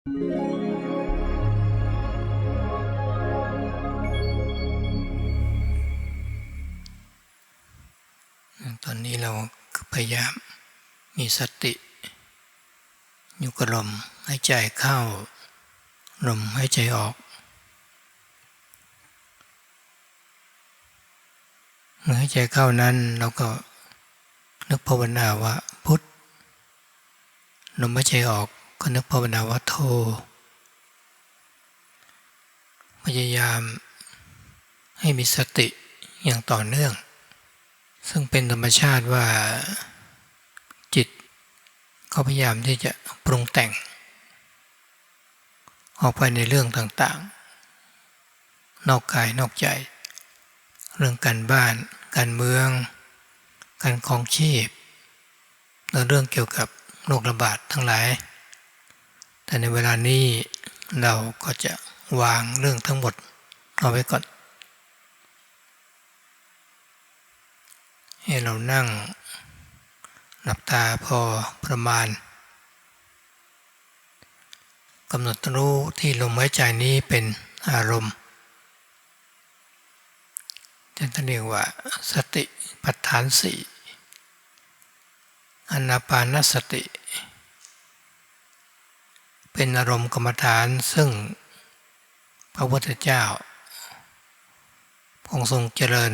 ตอนนี้เราพยายามมีสติอยู่กับลมหายใจเข้า ลมหายใจออกเมื่อหายใจเข้านั้นเราก็นึกภาวนาว่าพุทธลมหายใจออก ก็นึกภาวนาว่าโทพยายามให้มีสติอย่างต่อเนื่อง ซึ่งเป็นธรรมชาติว่าจิตเขาพยายามที่จะปรุงแต่ง ออกไปในเรื่องต่างๆ นอกกายนอกใจ เรื่องการบ้าน การเมือง การครองชีพและเรื่องเกี่ยวกับโรคระบาดทั้งหลาย แต่ในเวลานี้เราก็จะวางเรื่องทั้งหมดเอาไว้ก่อน ให้เรานั่งหลับตาพอประมาณกำหนดรู้ที่ลมหายใจนี้เป็นอารมณ์จะเรียกว่าสติปัฏฐานสี่อนาปานสติ เป็นอารมณ์กรรมฐานซึ่งพระพุทธเจ้าพงทรงเจริญ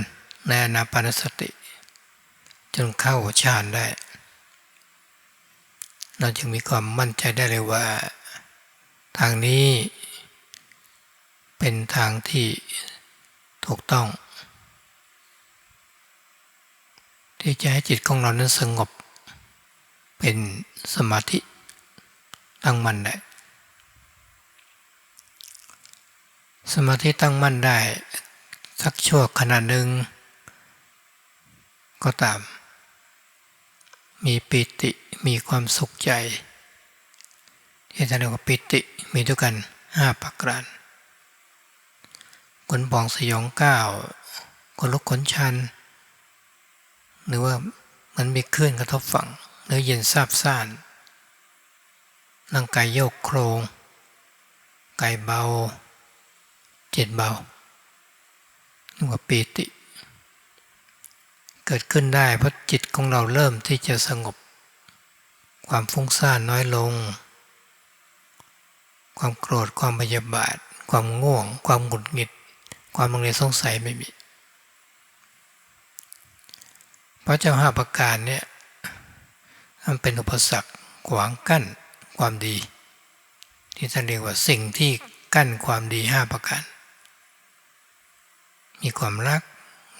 ในอนาปานสติ จนเข้าฌานได้ เราจึงมีความมั่นใจได้เลยว่า ทางนี้เป็นทางที่ถูกต้อง ที่จะให้จิตของเรานั้นสงบเป็นสมาธิตั้งมั่นได้ สมาธิตั้งมั่นได้ สักชั่วขณะหนึ่ง ก็ตาม มีปิติมีความสุขใจ ที่จะเรียกว่าปิติมีด้วยกันห้าประการขนบองสยองก้าวขนลุกขนชัน หรือว่ามันมีคลื่นกระทบฝั่งเนื้อเย็นซาบซ่านร่างกายโยกโครงกายเบา จิตเบาเรียกว่าปีติ เกิดขึ้นได้เพราะจิตของเราเริ่มที่จะสงบ ความฟุ้งซ่านน้อยลง ความโกรธความพยาบาท ความง่วง ความหงุดหงิด ความมังเลสงสัยไม่มีเพราะเจ้าห้าประการเนี่ยมันเป็นอุปสรรคขวางกั้นความดี ที่ท่านเรียกว่าสิ่งที่กั้นความดีห้าประการ มีความรัก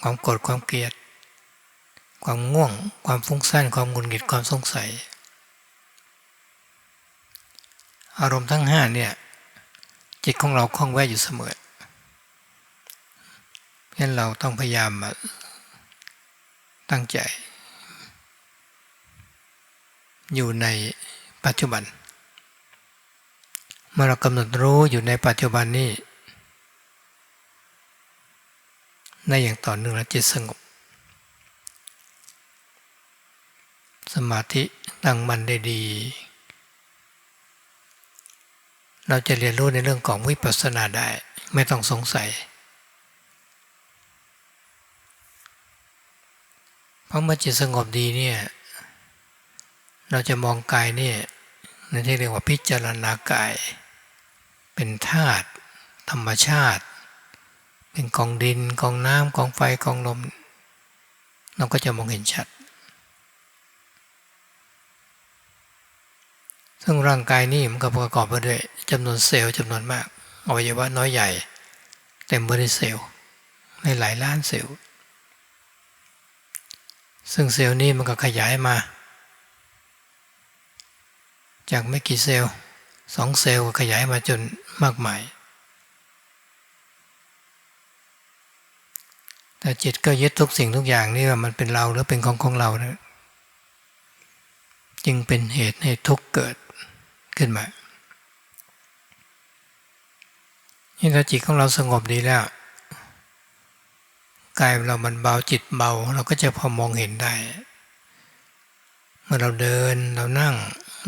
ความโกรธความเกลียด ความง่วง ความฟุ้งซ่านความหงุดหงิดความสงสัย อารมณ์ทั้งห้าเนี่ยจิตของเราคล่องแวะอยู่เสมอเพราะฉะนั้นเราต้องพยายามมาตั้งใจอยู่ในปัจจุบัน เมื่อเรากำหนดรู้อยู่ในปัจจุบันนี้ ในอย่างต่อเนื่องและจิตสงบ สมาธิตั้งมันได้ดี เราจะเรียนรู้ในเรื่องของวิปัสสนาได้ไม่ต้องสงสัย เพราะเมื่อจิตสงบดีเนี่ยเราจะมองกายเนี่ยในที่เรียกว่าพิจารณากาย เป็นธาตุธรรมชาติ เป็นกองดินกองน้ำกองไฟกองลม เราก็จะมองเห็นชัด ซึ่งร่างกายนี่มันก็ประกอบไปด้วยจำนวนเซลล์จำนวนมากอวัยวะน้อยใหญ่ เต็มไปด้วยเซลล์ในหลายล้านเซลล์ ซึ่งเซลล์นี้มันก็ขยายมา จากไม่กี่เซลล์สองเซลล์ขยายมาจนมากมาย แต่จิตก็ยึดทุกสิ่งทุกอย่างนี่ว่ามันเป็นเราหรือเป็นของของเรานะจึงเป็นเหตุให้ทุกข์เกิดขึ้นมานี่ถ้าจิตของเราสงบดีแล้วกายเรามันเบาจิตเบา เราก็จะพอมองเห็นได้ เมื่อเราเดินเรานั่ง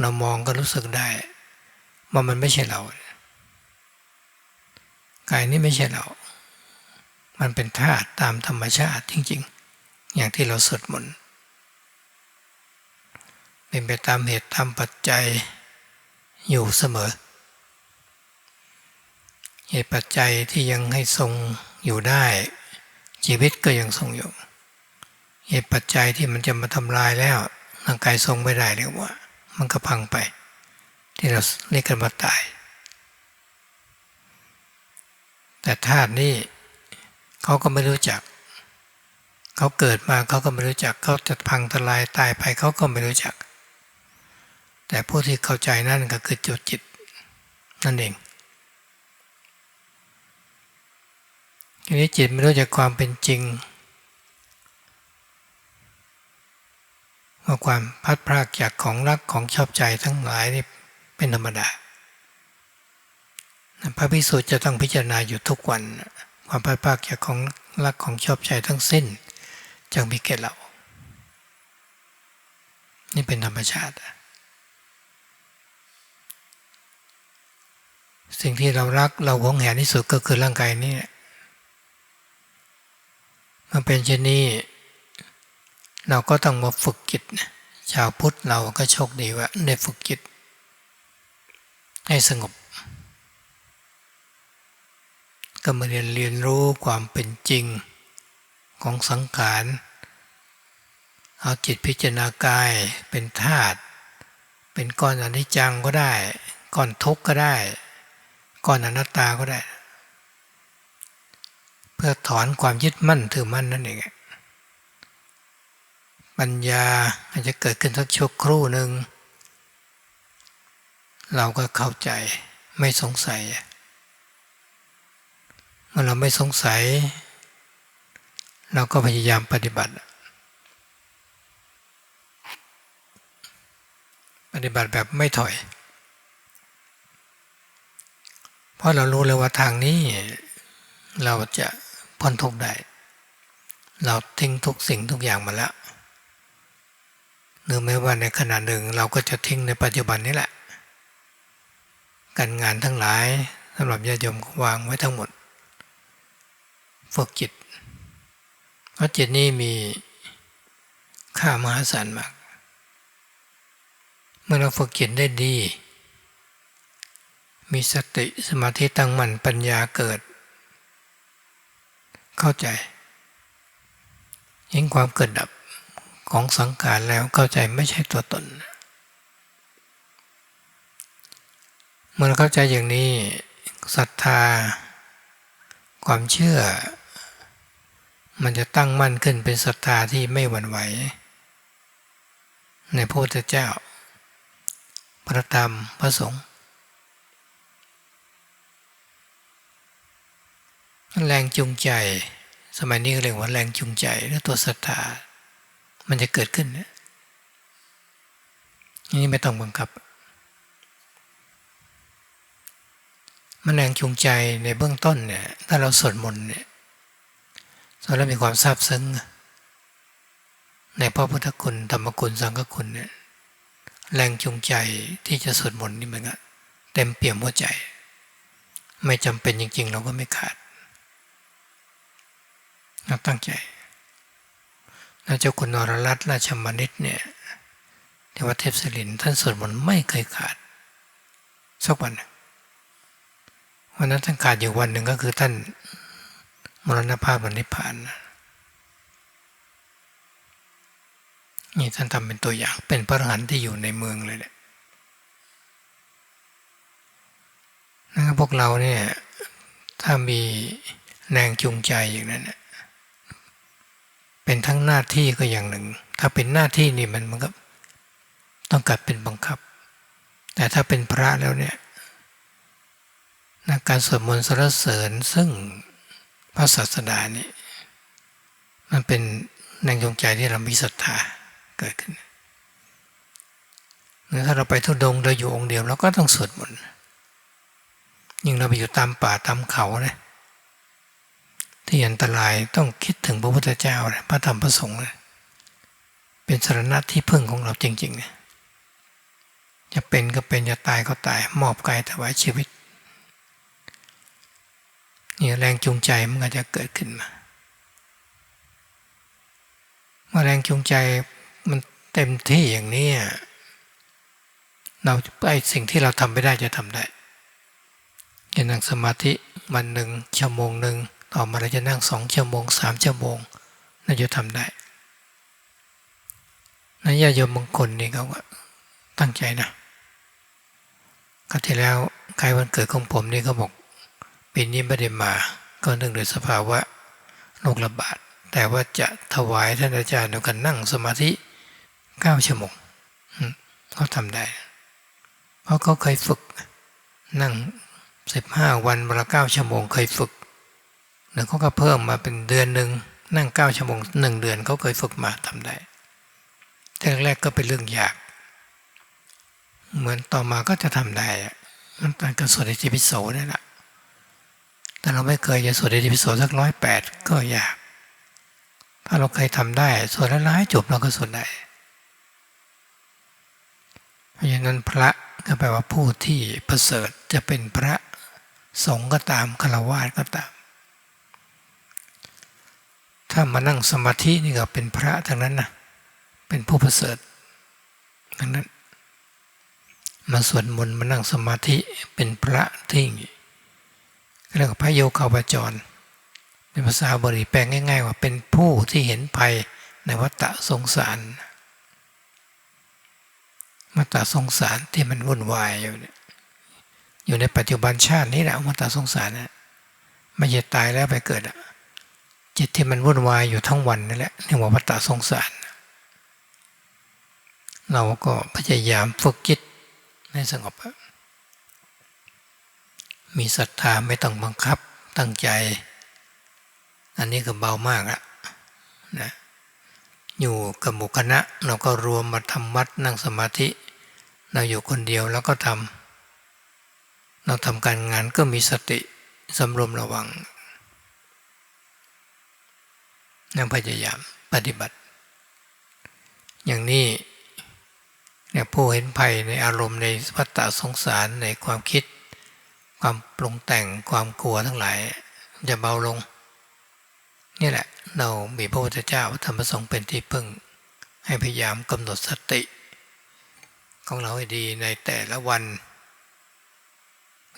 เรามองก็รู้สึกได้ว่ามันไม่ใช่เรากายนี้ไม่ใช่เรา มันเป็นธาตุตามธรรมชาติจริง ๆ อย่างที่เราสวดมนต์เป็นไปตามเหตุตามปัจจัยอยู่เสมอ เหตุปัจจัยที่ยังให้ทรงอยู่ได้ ชีวิตก็ยังทรงอยู่ เหตุปัจจัยที่มันจะมาทำลายแล้วร่างกายทรงไม่ได้เรียกว่า มันก็พังไป ที่เราเรียกกันว่าตาย แต่ธาตุนี่ เขาก็ไม่รู้จัก เขาเกิดมาเขาก็ไม่รู้จัก เขาจะพังทลายตายไปเขาก็ไม่รู้จัก แต่ผู้ที่เข้าใจนั่นก็คือจุดจิตนั่นเองทีนี้จิตไม่รู้จักความเป็นจริงว่าความพัดพรากจากของรักของชอบใจทั้งหลายนี่เป็นธรรมดาพระพิสุจะต้องพิจารณาอยู่ทุกวัน ความพัดพรากจากของรักของชอบใจทั้งสิ้นจึงมีแก่เรา นี่เป็นธรรมชาติ สิ่งที่เรารักเราหวงแหนที่สุดก็คือร่างกายนี้มันเป็นเช่นนี้ เราก็ต้องมาฝึกจิตชาวพุทธเราก็โชคดีว่าได้ฝึกจิตให้สงบ ก็มาเรียนเรียนรู้ความเป็นจริงของสังขารเอาจิตพิจารณากายเป็นธาตุเป็นก้อนอนิจจังก็ได้ ก้อนทุกข์ก็ได้ ก้อนอนัตตาก็ได้ เพื่อถอนความยึดมั่นถือมั่นนั่นเองปัญญาอาจจะเกิดขึ้นสักชั่วครู่หนึ่งเราก็เข้าใจไม่สงสัย มื่อเราไม่สงสัย เราก็พยายามปฏิบัติ ปฏิบัติแบบไม่ถอย เพราะเรารู้เลยว่าทางนี้เราจะพ้นทุกข์ได้ เราทิ้งทุกสิ่งทุกอย่างมาแล้วหรือแม้ว่าในขณะหนึ่งเราก็จะทิ้งในปัจจุบันนี้แหละ การงานทั้งหลายสำหรับญาติโยมวางไว้ทั้งหมด ฝึกจิต เพราะจิตนี้มีค่ามหาศาลมาก เมื่อเราฝึกจิตได้ดี มีสติสมาธิตั้งมั่นปัญญาเกิด เข้าใจยิ่งความเกิดดับของสังขารแล้วเข้าใจไม่ใช่ตัวตน เมื่อเข้าใจอย่างนี้ศรัทธา ความเชื่อ มันจะตั้งมั่นขึ้นเป็นศรัทธาที่ไม่หวั่นไหว ในพระพุทธเจ้า พระธรรมพระสงฆ์แรงจูงใจ สมัยนี้เรียกว่าแรงจูงใจหรือตัวศรัทธา มันจะเกิดขึ้นนี่ไม่ต้องบังคับ มันแรงจูงใจในเบื้องต้นเนี่ย ถ้าเราสวดมนต์เนี่ยสวดแล้วมีความซาบซึ้ง ในพระพุทธคุณธรรมคุณสังฆคุณเนี่ยแรงจูงใจที่จะสวดมนต์นี่มันก็เต็มเปี่ยมหัวใจ ไม่จำเป็นจริง ๆ เราก็ไม่ขาดเราตั้งใจแล้วเจ้าคุณนรรัตน์ราชมณิตเนี่ยที่วัดเทพศิรินท่านสวดมนต์ไม่เคยขาด สักวัน วันนั้นท่านขาดอยู่วันหนึ่งก็คือท่านมรณภาพวันนิพพานนี่ท่านทำเป็นตัวอย่างเป็นพระอรหันต์ที่อยู่ในเมืองเลยแหละนะครับพวกเราเนี่ยถ้ามีแรงจูงใจอย่างนั้นเป็นทั้งหน้าที่ก็อย่างหนึ่ง ถ้าเป็นหน้าที่นี่มันมันก็ต้องกัดเป็นบังคับ แต่ถ้าเป็นพระแล้วเนี่ย การสวดมนต์สรรเสริญซึ่งพระศาสดานี่มันเป็นแรงจูงใจที่เรามีศรัทธาเกิดขึ้นหรือถ้าเราไปทุดงเราอยู่องค์เดียวเราก็ต้องสวดมนต์ยิ่งเราไปอยู่ตามป่าตามเขาเนี่ยที่อันตรายต้องคิดถึงพระพุทธเจ้าเลยพระธรรมพระสงฆ์เลยเป็นสารณะที่พึ่งของเราจริงๆเนี่ยจะเป็นก็เป็นจะตายก็ตาย มอบกายถวายชีวิต นี่แรงจูงใจมันก็จะเกิดขึ้นมา เมื่อแรงจูงใจมันเต็มที่อย่างนี้เราไอ้สิ่งที่เราทำไม่ได้จะทำได้จะนั่งสมาธิวันหนึ่งชั่วโมงหนึ่งต่อมาเราจะนั่งสองชั่วโมงสามชั่วโมงเราจะทำได้นันญาโยมบางคนนี่เขาก็ตั้งใจนะคราวที่แล้วใครวันเกิดของผมนี่เขาบอก ปีนี้ไม่ได้มาก็เนื่องด้วยสภาวะโรคระบาด แต่ว่าจะถวายท่านอาจารย์ในการนั่งสมาธิเก้าชั่วโมงเขาทำได้ เพราะเขาเคยฝึก นั่งสิบห้าวันวันละเก้าชั่วโมงเคยฝึก แล้วเขาก็เพิ่มมาเป็นเดือนหนึ่งนั่งเก้าชั่วโมงหนึ่งเดือนเขาเคยฝึกมาทำได้แต่แรกก็เป็นเรื่องยาก เหมือนต่อมาก็จะทำได้มันเป็นการสวดอิติปิโสนี่แหละ แต่เราไม่เคยจะสวดอิติปิโสสักร้อยแปดก็ยาก ถ้าเราเคยทำได้สวดแล้วให้จบเราก็สวดได้ เพราะฉะนั้นพระก็แปลว่าผู้ที่ประเสริฐจะเป็นพระสงฆ์ก็ตามฆราวาสก็ตาม ถ้ามานั่งสมาธินี่ก็เป็นพระทั้งนั้นนะเป็นผู้ประเสริฐทั้งนั้น มาสวดมนต์มานั่งสมาธิเป็นพระที่ เรียกว่าพระโยคาวจร เป็นภาษาบาลีแปลงง่าย ๆ ว่าเป็นผู้ที่เห็นภัยในวัฏสงสารวัฏสงสารที่มันวุ่นวายอยู่เนี่ยอยู่ในปัจจุบันชาตินี้แหละวัฏสงสารนะไม่จะตายแล้วไปเกิดอะจิตที่มันวุ่นวายอยู่ทั้งวันนี่แหละเรียกว่าวัฏสงสาร เราก็พยายามฝึกจิตให้สงบ มีศรัทธาไม่ต้องบังคับตั้งใจ อันนี้ก็เบามากละนะอยู่กับหมู่คณะเราก็รวมมาทำวัดนั่งสมาธิ เราอยู่คนเดียวแล้วก็ทำเราทำการงานก็มีสติสำรวมระวังนั่งพยายามปฏิบัติ อย่างนี้เนี่ยผู้เห็นภัยในอารมณ์ในวัฏฏะสงสารในความคิด ความปรุงแต่งความกลัวทั้งหลายจะเบาลง นี่แหละ เรามีพระพุทธเจ้าธรรมประสงฆ์เป็นที่พึ่ง ให้พยายามกำหนดสติ ของเราให้ดีในแต่ละวัน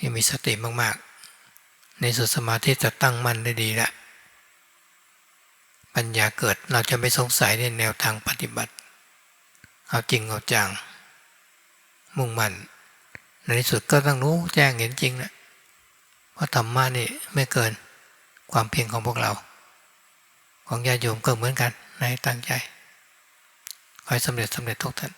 ยังมีสติมากๆ ในสุดสมาธิจะตั้งมั่นได้ดีละปัญญาเกิดเราจะไม่สงสัยในแนวทางปฏิบัติ เอาจริงเอาจัง มุ่งมั่น ในที่สุดก็ต้องรู้แจ้งเห็นจริงนะเพราะธรรมะนี่ไม่เกินความเพียรของพวกเรา ของญาโยมก็เหมือนกันในตั้งใจขอให้สำเร็จสำเร็จทุกท่าน